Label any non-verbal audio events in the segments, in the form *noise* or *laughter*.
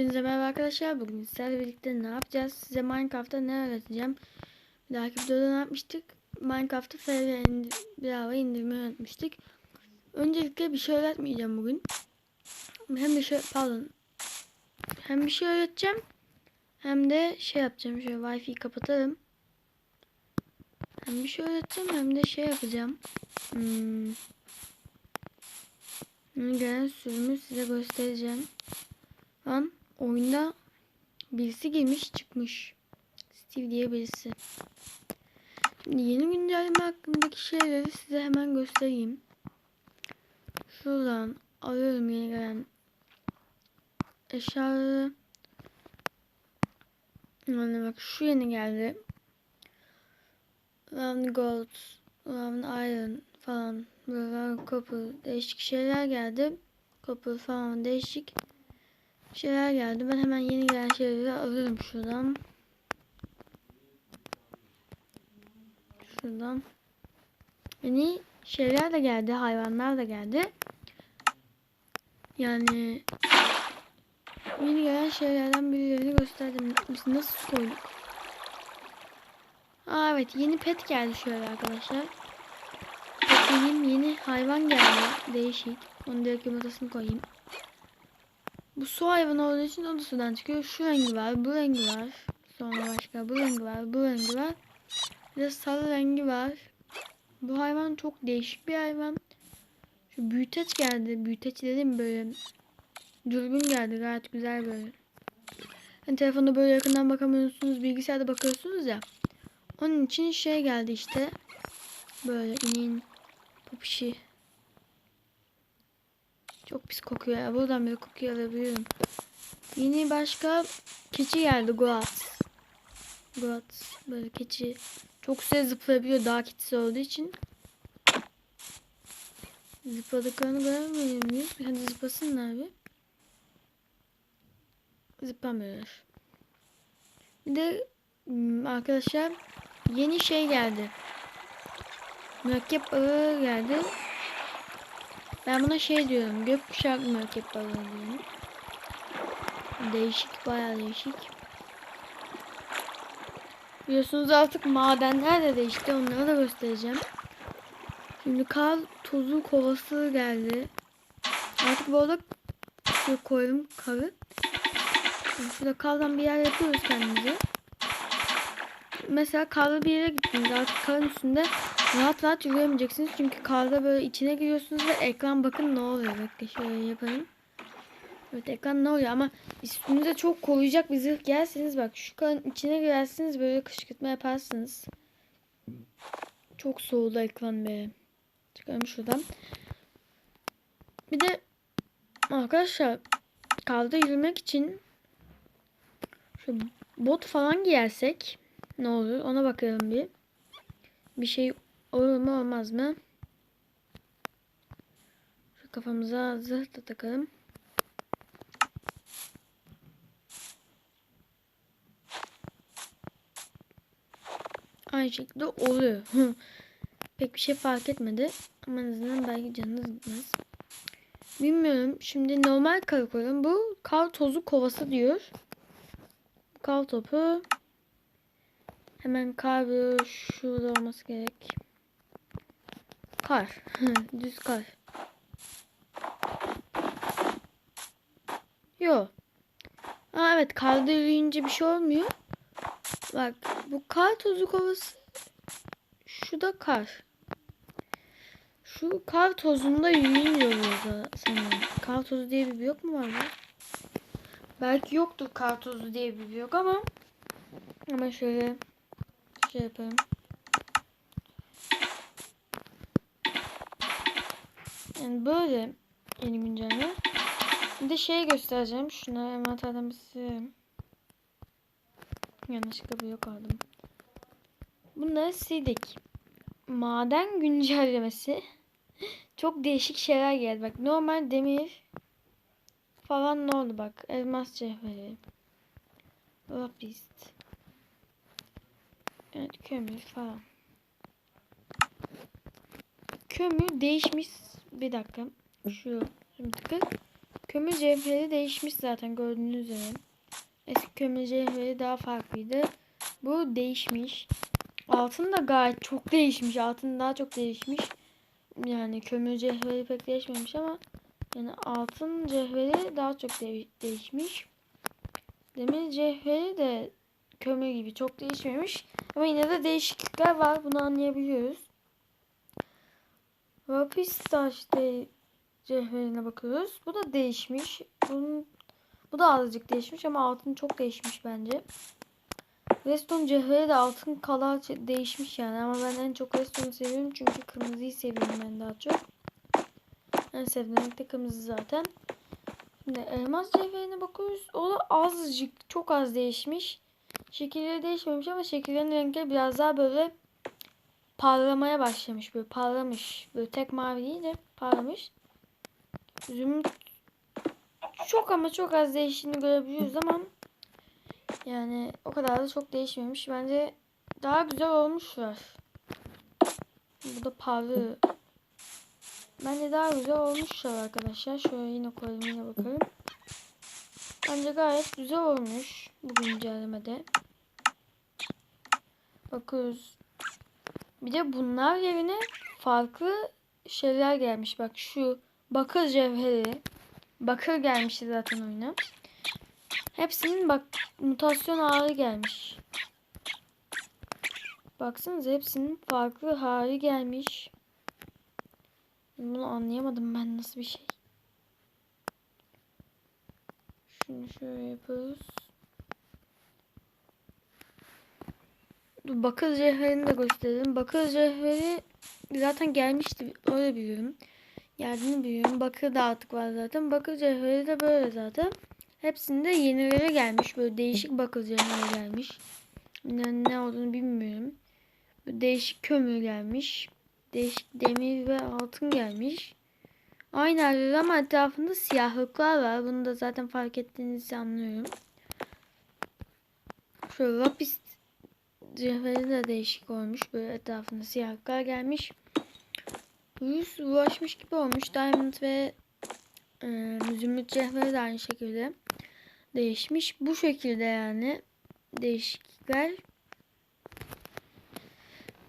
Hepinize merhaba arkadaşlar. Bugün sizlerle birlikte ne yapacağız? Size Minecraft'ta ne öğreteceğim? Bir dahaki videoda ne yapmıştık? Minecraft'ta FR indir bedava indirmeyi öğretmiştik. Öncelikle bir şey öğretmeyeceğim bugün. Hem bir şey pardon. Hem bir şey öğreteceğim. Hem de şey yapacağım. Şöyle Wi-Fi kapatalım. Hem bir şey öğreteceğim hem de şey yapacağım. Hmm. Gelen sürümü size göstereceğim. Lan oyunda birisi girmiş çıkmış. Steve diye birisi. Şimdi yeni güncelleme hakkındaki şeyleri size hemen göstereyim. Şuradan alıyorum yeni gelen eşyaları. Yani bak şu yeni geldi. Round Gold, Round Iron falan böyle copper değişik şeyler geldi. Copper falan değişik şeyler geldi. Ben hemen yeni gelen şeyleri alırım şuradan. Şuradan. Yeni şeyler de geldi. Hayvanlar da geldi. Yani yeni gelen şeylerden birilerini gösterdim. Biz nasıl koyduk? Aa evet yeni pet geldi şöyle arkadaşlar. Benim yeni hayvan geldi. Değişik. Onu direkt yumurtasını koyayım. Bu su hayvanı olduğu için o da sudan çıkıyor. Şu rengi var, bu rengi var. Sonra başka bu rengi var, bu rengi var. Bir de sarı rengi var. Bu hayvan çok değişik bir hayvan. Şu büyüteç geldi. Büyüteç dedim böyle. Dürbün geldi gayet güzel böyle. Hani telefonda böyle yakından bakamıyorsunuz, bilgisayarda bakıyorsunuz ya. Onun için şey geldi işte. Böyle ineğin popişi. Çok pis kokuyor ya. Buradan bile kokuyor alabiliyorum. Yeni başka keçi geldi. Goat. Goat. Böyle keçi. Çok güzel zıplayabiliyor dağ keçisi olduğu için. Zıpladıklarını göremiyor muyuz? Hadi zıplasınlar bir. Zıplamıyorlar. Bir de hmm, arkadaşlar yeni şey geldi. Mürekkep balığı geldi. Ben buna şey diyorum. Gökkuşak mürekkep balığı diyorum. Değişik bayağı değişik. Biliyorsunuz artık madenler de değişti. Onları da göstereceğim. Şimdi kar tozu kovası geldi. Artık bu arada koyalım karı. Şimdi şurada kardan bir yer yapıyoruz kendimize. Mesela karlı bir yere gittiniz. Artık karın üstünde rahat rahat yürüyemeyeceksiniz. Çünkü karda böyle içine giriyorsunuz ve ekran bakın ne oluyor. Bekle şöyle yapayım. Evet ekran ne oluyor ama üstünüze çok koruyacak bir zırh gelseniz bak şu karın içine girersiniz böyle kışkırtma yaparsınız. Çok soğudu ekran be. Çıkalım şuradan. Bir de arkadaşlar karda yürümek için şu bot falan giyersek ne olur ona bakalım bir. Bir şey olur mu olmaz mı? Şu kafamıza zırh da takalım. Aynı şekilde oluyor. Pek bir şey fark etmedi. Ama en azından belki canınız gitmez. Bilmiyorum. Şimdi normal kar koyalım. Bu kar tozu kovası diyor. Kar topu. Hemen kar şurada olması gerek. Kar. *laughs* Düz kar. Yo. Aa evet karda yürüyünce bir şey olmuyor. Bak bu kar tozu kovası. Şu da kar. Şu kar tozunda oluyor sanırım. Kar tozu diye bir blok mu var ya? Belki yoktur kar tozu diye bir blok ama ama şöyle şey yapalım. Yani böyle yeni güncelleme. Bir de şey göstereceğim. Şuna bir silelim. Yanlışlıkla blok aldım. Bunları sildik. Maden güncellemesi. Çok değişik şeyler geldi. Bak normal demir falan ne oldu bak. Elmas cevheri. Lapis. Evet kömür falan. Kömür değişmiş. Bir dakika. Şu şimdi tıkır. kömür cevheri değişmiş zaten gördüğünüz üzere. Eski kömür cevheri daha farklıydı. Bu değişmiş. Altın da gayet çok değişmiş. Altın daha çok değişmiş. Yani kömür cevheri pek değişmemiş ama yani altın cevheri daha çok de- değişmiş. Demir cevheri de kömür gibi çok değişmemiş. Ama yine de değişiklikler var. Bunu anlayabiliyoruz. Lapis taş de cevherine bakıyoruz. Bu da değişmiş. Bunun, bu da azıcık değişmiş ama altın çok değişmiş bence. Redstone cevheri de altın kala değişmiş yani ama ben en çok Redstone'u seviyorum çünkü kırmızıyı seviyorum ben daha çok. En sevdiğim renk de kırmızı zaten. Şimdi elmas cevherine bakıyoruz. O da azıcık çok az değişmiş. Şekilleri değişmemiş ama şekillerin renkleri biraz daha böyle parlamaya başlamış. Böyle parlamış. Böyle tek mavi değil de parlamış. Zümrüt çok ama çok az değiştiğini görebiliyoruz ama yani o kadar da çok değişmemiş. Bence daha güzel olmuşlar. Bu da parlıyor. Bence daha güzel olmuşlar arkadaşlar. Şöyle yine koyalım yine bakalım. Bence gayet güzel olmuş bu güncellemede. Bakıyoruz. Bir de bunlar yerine farklı şeyler gelmiş. Bak şu bakır cevheri. Bakır gelmişti zaten oyuna. Hepsinin bak mutasyon hali gelmiş. Baksanıza hepsinin farklı hali gelmiş. Bunu anlayamadım ben nasıl bir şey. Şunu şöyle yapıyoruz. Bakır cevherini de gösterelim. Bakır cevheri zaten gelmişti. Öyle biliyorum. Geldiğini biliyorum. Bakır da artık var zaten. Bakır cevheri de böyle zaten. Hepsinde yenileri gelmiş. Böyle değişik bakır cevheri gelmiş. Ne, ne olduğunu bilmiyorum. Böyle değişik kömür gelmiş. Değişik demir ve altın gelmiş. Aynı halde ama etrafında siyahlıklar var. Bunu da zaten fark ettiğinizi anlıyorum. Şöyle lapis cevheri de değişik olmuş. Böyle etrafında siyahlıklar gelmiş. Yüz ulaşmış gibi olmuş. Diamond ve e, zümrüt cevheri de aynı şekilde değişmiş. Bu şekilde yani değişiklikler.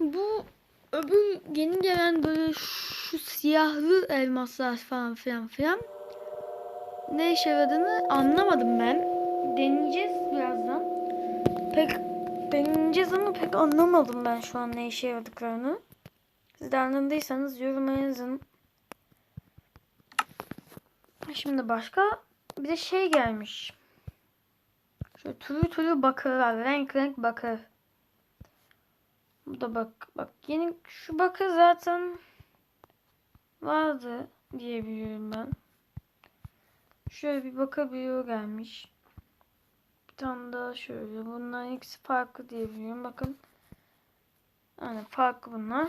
Bu öbür yeni gelen böyle şu siyahlı elmaslar falan filan filan ne işe yaradığını anlamadım ben. Deneyeceğiz birazdan. Pek deneyeceğiz ama pek anlamadım ben şu an ne işe yaradıklarını. Siz de anladıysanız yoruma yazın. Şimdi başka bir de şey gelmiş. Şöyle türlü türlü bakırlar. Renk renk bakır. Bu da bak bak yeni şu bakır zaten vardı diye biliyorum ben. Şöyle bir bakır bloğu gelmiş. Bir tane daha şöyle. Bunların ikisi farklı diye. Bakın. Yani farklı bunlar.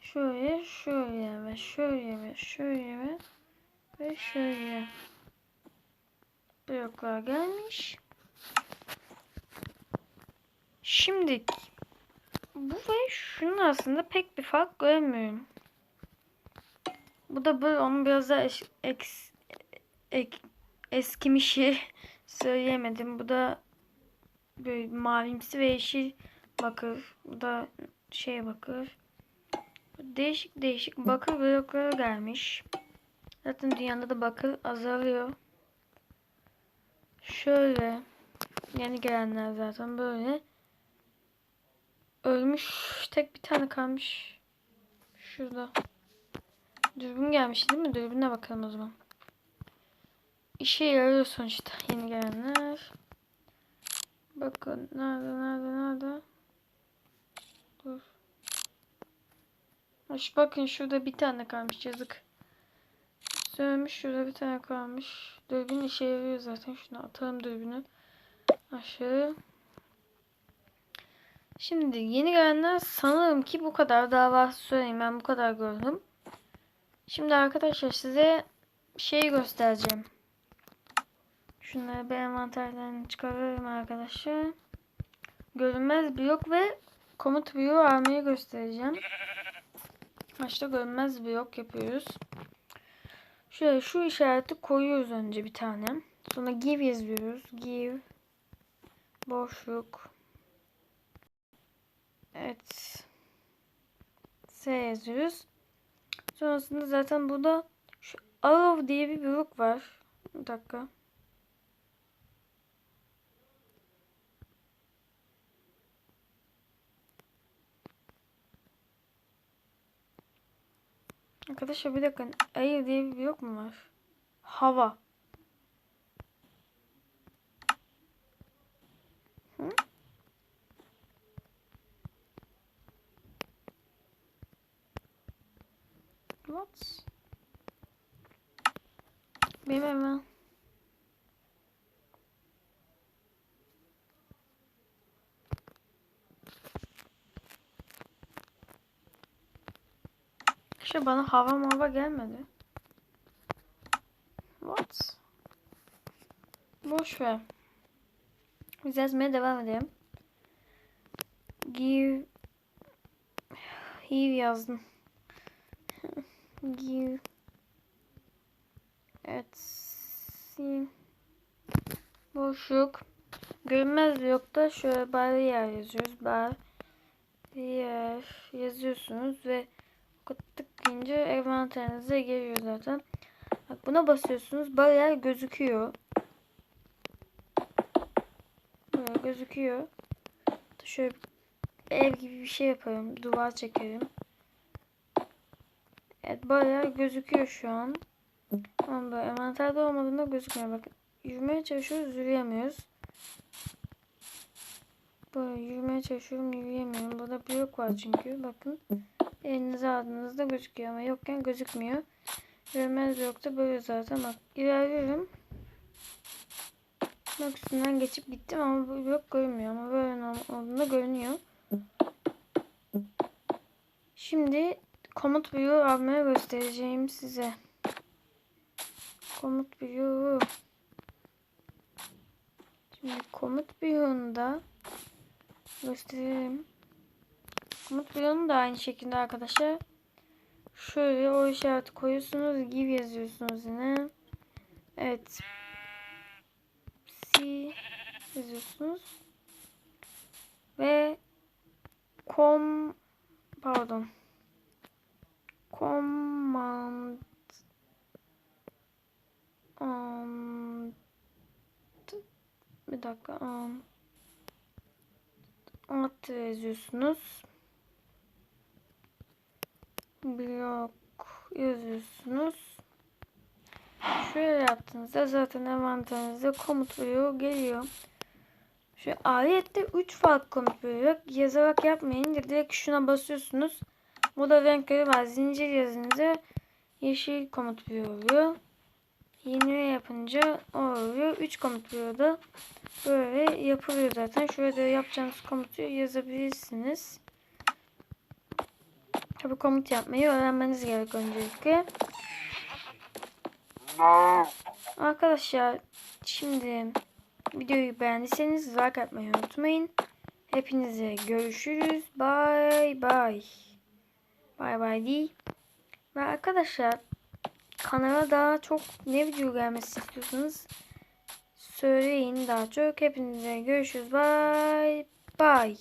Şöyle, şöyle ve şöyle ve şöyle ve ve şöyle bloklar gelmiş. Şimdi bu ve şunun arasında pek bir fark göremiyorum. Bu da böyle onun biraz daha eş, eks, ek, eskimişi söyleyemedim. Bu da böyle mavimsi ve yeşil bakır. Bu da şey bakır. Değişik değişik bakır blokları gelmiş. Zaten dünyada da bakır azalıyor. Şöyle yeni gelenler zaten böyle. Ölmüş tek bir tane kalmış. Şurada. Dürbün gelmiş değil mi? Dürbüne bakalım o zaman. İşe yarıyor sonuçta yeni gelenler. Bakın nerede nerede nerede? Dur. Hoş bakın şurada bir tane kalmış yazık. Sönmüş şurada bir tane kalmış. Dürbün işe yarıyor zaten. Şunu atalım dürbünü. Aşağı. Şimdi yeni gelenler sanırım ki bu kadar. Daha söyleyeyim ben bu kadar gördüm. Şimdi arkadaşlar size şey göstereceğim. Şunları bir envanterden çıkarıyorum arkadaşlar. Görünmez blok ve komut bloğu almayı göstereceğim. Başta görünmez blok yapıyoruz. Şöyle şu işareti koyuyoruz önce bir tane. Sonra give yazıyoruz. Give boşluk Evet. S yazıyoruz. Sonrasında zaten burada şu arrow diye bir blok var. Bir dakika. Arkadaşlar bir dakika. Air diye bir blok mu var? Hava. Hı? What? Benim hemen. İşte bana hava mava gelmedi. What? Boş ver. Biz yazmaya devam edelim. Give Give yazdım. Give Evet. Boşluk. Görünmez blokta şöyle bariyer yazıyoruz. Bariyer yazıyorsunuz ve tıklayınca envanterinize geliyor zaten. Bak buna basıyorsunuz. Bariyer gözüküyor. Böyle gözüküyor. Şöyle ev gibi bir şey yaparım. Duvar çekerim. Evet bariyer gözüküyor şu an. Ama böyle envanterde olmadığında gözükmüyor. Bakın yürümeye çalışıyoruz yürüyemiyoruz. Böyle yürümeye çalışıyorum yürüyemiyorum. Burada blok var çünkü. Bakın elinize aldığınızda gözüküyor ama yokken gözükmüyor. Görmez blokta böyle zaten. Bak ilerliyorum. Bak üstünden geçip gittim ama bu blok görünmüyor. Ama böyle olduğunda görünüyor. Şimdi komut view almaya göstereceğim size. Komut view. Şimdi komut view'unda göstereyim. Komut view'unu da aynı şekilde arkadaşlar. Şöyle o işareti koyuyorsunuz. Give yazıyorsunuz yine. Evet. C yazıyorsunuz. Ve com pardon. Command um, bir dakika um, at yazıyorsunuz. Blok yazıyorsunuz. Şöyle yaptığınızda zaten envanterinizde komut veriyor geliyor. Şu ayette 3 farklı komut veriyor. Yazarak yapmayın. Direkt şuna basıyorsunuz. Burada renkleri var. Zincir yazınca yeşil komut veriyor. Yeni yapınca o oluyor. 3 komut veriyor da böyle yapılıyor zaten. Şurada yapacağınız komutu yazabilirsiniz. Tabi komut yapmayı öğrenmeniz gerek öncelikle. Arkadaşlar şimdi videoyu beğendiyseniz like atmayı unutmayın. Hepinize görüşürüz. Bye bye. Bye bye değil. Ve arkadaşlar kanala daha çok ne video gelmesi istiyorsanız söyleyin daha çok. Hepinize görüşürüz. Bye bye.